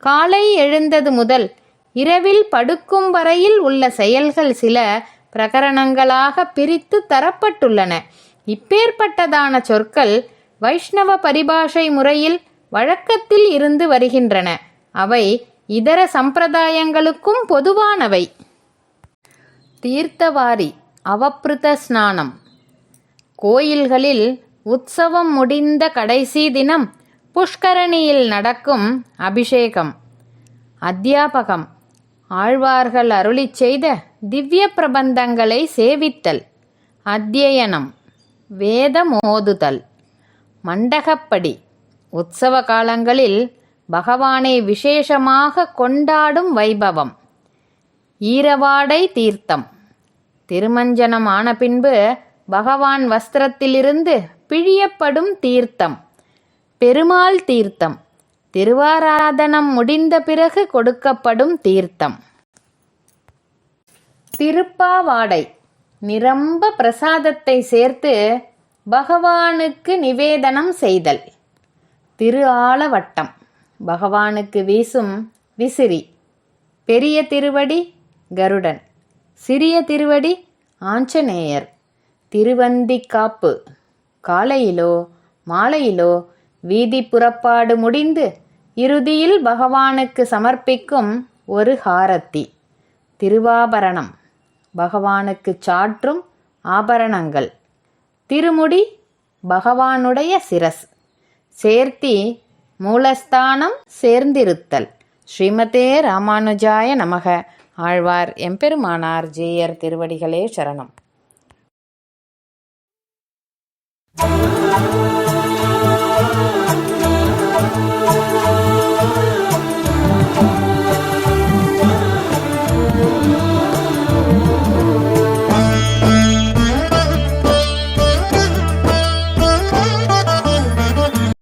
காலை எழுந்தது முதல் இரவில் படுக்கும் வரையில் உள்ள செயல்கள் சில பிரகரணங்களாக பிரித்து தரப்பட்டுள்ளன. இப்பேற்பட்டதான சொற்கள் வைஷ்ணவ பரிபாஷை முறையில் வழக்கத்தில் இருந்து வருகின்றன. அவை இதர சம்பிரதாயங்களுக்கும் பொதுவானவை. தீர்த்தவாரி அவப்ருத ஸ்நானம். கோயில்களில் உற்சவம் முடிந்த கடைசி தினம் புஷ்கரணியில் நடக்கும் அபிஷேகம். அத்தியாபகம். ஆழ்வார்கள் அருளிச் செய்த திவ்ய பிரபந்தங்களை சேவித்தல். அத்தியனம். வேதம் ஓதுதல். மண்டகப்படி. உற்சவ காலங்களில் பகவானை விசேஷமாக கொண்டாடும் வைபவம். ஈரவாடை தீர்த்தம். திருமஞ்சனம் ஆன பின்பு பகவான் வஸ்திரத்திலிருந்து பிழியப்படும் தீர்த்தம். பெருமாள் தீர்த்தம். திருவாராதனம் முடிந்த பிறகு கொடுக்கப்படும் தீர்த்தம். திருப்பாவாடை. நிரம்ப பிரசாதத்தை சேர்த்து பகவானுக்கு நிவேதனம் செய்தல். திரு ஆலவட்டம். பகவானுக்கு வீசும் விசிறி. பெரிய திருவடி கருடன். சிறிய திருவடி ஆஞ்சநேயர். திருவந்திக்காப்பு காலையிலோ மாலையிலோ வீதி புறப்பாடு முடிந்து இறுதியில் பகவானுக்கு சமர்ப்பிக்கும் ஒரு ஹாரத்தி. திருவாபரணம். பகவானுக்கு சாற்றும் ஆபரணங்கள். திருமுடி பகவானுடைய சிரஸ். சேர்த்தி மூலஸ்தானம் சேர்ந்திருத்தல். ஸ்ரீமதே ராமானுஜாய நமக. ஆழ்வார் எம்பெருமானார் ஜேயர் திருவடிகளே சரணம்.